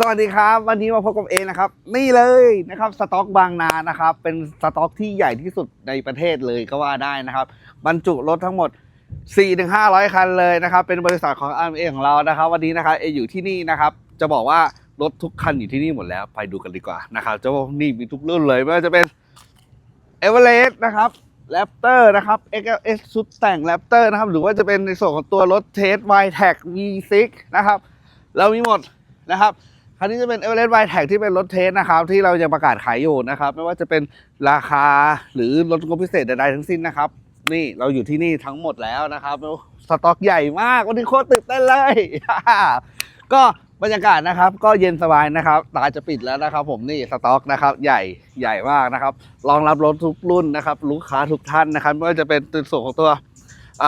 สวัสดีครับ วันนี้มาพบกับเอนะครับ นี่เลยนะครับสต็อกบางนานะครับ เป็นสต็อกที่ใหญ่ที่สุดในประเทศเลยก็ว่าได้นะครับ บรรจุรถทั้งหมด 4-500 คันเลยนะครับ เป็นบริษัทของ RMA ของเรานะครับ วันนี้นะครับเออยู่ที่นี่นะครับ จะบอกว่ารถทุกคันอยู่ที่นี่หมดแล้วไปดูกันดีกว่านะครับจะบอกนี่มีทุกรุ่นเลยไม่ว่าจะเป็น e v e r e s t นะครับ Raptor นะครับ XLS ชุดแต่ง Raptor นะครับ หรือว่าจะเป็นในส่วนของตัวรถเทส y t e c V6 นะครับ เรามีหมดนะครับ คันนี้จะเป็น e v e r e s t y t e c ที่เป็นรถเทสนะครับ ที่เรายังประกาศขายอยู่นะครับ ไม่ว่าจะเป็นราคาหรือรถงบพิเศษใดๆทั้งสิ้นนะครับ นี่เราอยู่ที่นี่ทั้งหมดแล้วนะครับสต็อกใหญ่มากวันนี้โคตรตื่นเต้นเลย ก็บรรยากาศนะครับ ก็เย็นสบายนะครับ ตาจะปิดแล้วนะครับ ผมนี่สต็อกนะครับ ใหญ่ใหญ่มากนะครับรองรับรถทุกรุ่นนะครับ ลูกค้าทุกท่านนะครับไม่ว่าจะเป็นตัวส่วนของตัวเ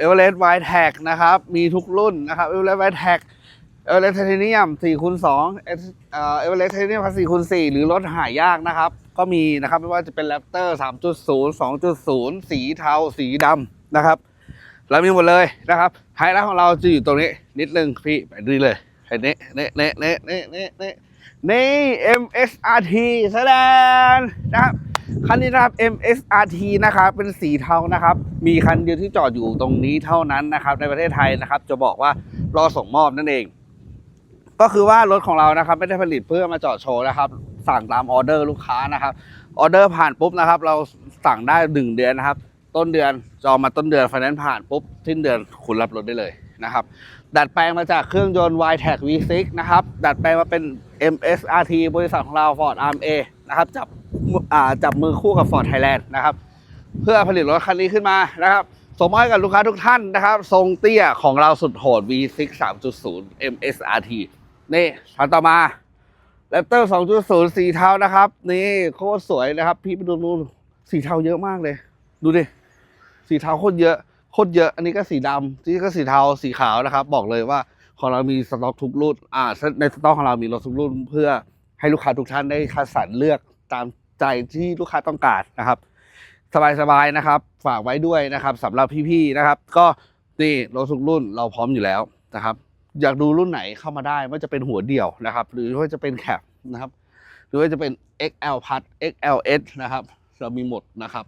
อเวอเรสต์ไวท์แท็กนะครับ มีทุกรุ่นนะครับเอเวอเรสต์ไวท์แท็ก เอเวอเรสต์ไทเทเนียม4คูณ2เอเวอเรสต์ไทเทเนียม4คูณ4หรือรถหายากนะครับ ก็มีนะครับไม่ว่าจะเป็นแรปเตอร์3.0 2.0 สีเทาสีดำนะครับเรามีหมดเลยนะครับไฮไลท์ของเราจะอยู่ตรงนี้ นิดนึงพี่ไปดูเลยไอ้เน่เน่เน่เน่เน่เน่เน่น่ MSRT แสดงนะครับคันนี้นะครับ MSRT นะครับเป็นสีเทานะครับ มีคันเดียวที่จอดอยู่ตรงนี้เท่านั้นนะครับ ในประเทศไทยนะครับ จะบอกว่ารอส่งมอบนั่นเอง ก็คือว่ารถของเรานะครับไม่ได้ผลิตเพื่อมาจอดโชว์นะครับ สั่งตามออเดอร์ลูกค้านะครับออเดอร์ผ่านปุ๊บนะครับ เราสั่งได้หนึ่งเดือนนะครับ ต้นเดือนจองมาต้นเดือนไฟแนนซ์ผ่านปุ๊บสิ้นเดือนคุณรับรถได้เลยนะครับ ดัดแปลงมาจากเครื่องยนต์ y t e c V6 นะครับ ดัดแปลงมาเป็น MSRT บริษัทของเรา Ford RMA นะครับจับมืออ่าจับมือคู่กับ Ford Thailand นะครับ เพื่อผลิตรถคันนี้ขึ้นมานะครับส่งมอบให้กับลูกค้าทุกท่านนะครับ ทรงเตี้ยของเราสุดโหด V6 3.0 MSRT นี่คันต่อมา Raptor 2.0สีเทานะครับ นี่โคตรสวยนะครับ พี่ไปดูนู่นสีเทาเยอะมากเลย ดูดิสีเทาโคตรเยอะโคตรเยอะ อันนี้ก็สีดำนี่ก็สีเทาสีขาวนะครับ บอกเลยว่าของเรามีสต็อกทุกรุ่นอ่าในสต็อกของเรามีรถทุกรุ่น เพื่อให้ลูกค้าทุกท่านได้คัดสรรเลือกตามใจที่ลูกค้าต้องการนะครับ สบายๆนะครับ ฝากไว้ด้วยนะครับสำหรับพี่ๆนะครับ ก็นี่รถทุกรุ่นเราพร้อมอยู่แล้วนะครับ อยากดูรุ่นไหนเข้ามาได้ว่าจะเป็นหัวเดี่ยวนะครับ หรือว่าจะเป็นแคปนะครับ หรือว่าจะเป็น XL พัด XLS นะครับ เรามีหมดนะครับ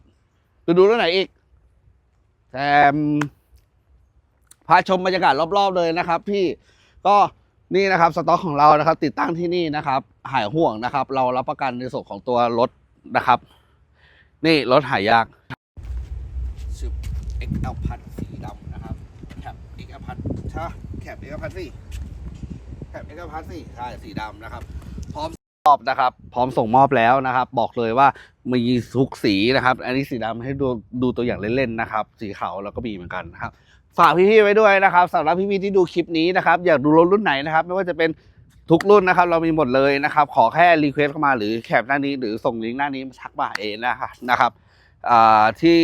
จะดูรุ่นไหนอีกแถมพาชมบรรยากาศรอบ ๆ เลยนะครับ พี่ก็นี่นะครับสต็อกของเรานะครับ ติดตั้งที่นี่นะครับ หายห่วงนะครับ เรารับประกันในส่วนของตัวรถนะครับ นี่รถหายากสิบ XL พัดสีดำนะครับแคป XL พัดใช่ แคป XL พัดสิแคป XL พัดสิใช่สีดำนะครับ พร้อมมอบนะครับ พร้อมส่งมอบแล้วนะครับ บอกเลยว่ามีทุกสีนะครับ อันนี้สีดำให้ดูดูตัวอย่างเล่นๆนะครับ สีขาวเราก็มีเหมือนกันนะครับฝากพี่ๆไว้ด้วยนะครับสำหรับพี่ๆที่ดูคลิปนี้นะครับ อยากดูรถรุ่นไหนนะครับ ไม่ว่าจะเป็นทุกรุ่นนะครับ เรามีหมดเลยนะครับ ขอแค่รีเควสเข้ามาหรือแคปหน้านี้ หรือส่งลิงก์หน้านี้มาทักมาหาเองนะครับนะครับที่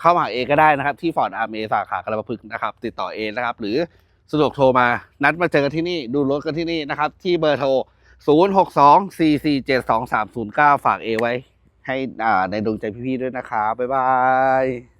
เข้ามาหาเองก็ได้นะครับ ที่ฟอร์ดอาร์เมสาขากระพฤกนะครับ ติดต่อเองนะครับ หรือ สะดวกโทรมา นัดมาเจอกันที่นี่ ดูรถกันที่นี่นะครับ ที่เบอร์โทร 0 6 2 4 4 7 2 3 0 9 ฝากเอไว้ให้ในดวงใจพี่ๆด้วยนะครับ บ๊ายบาย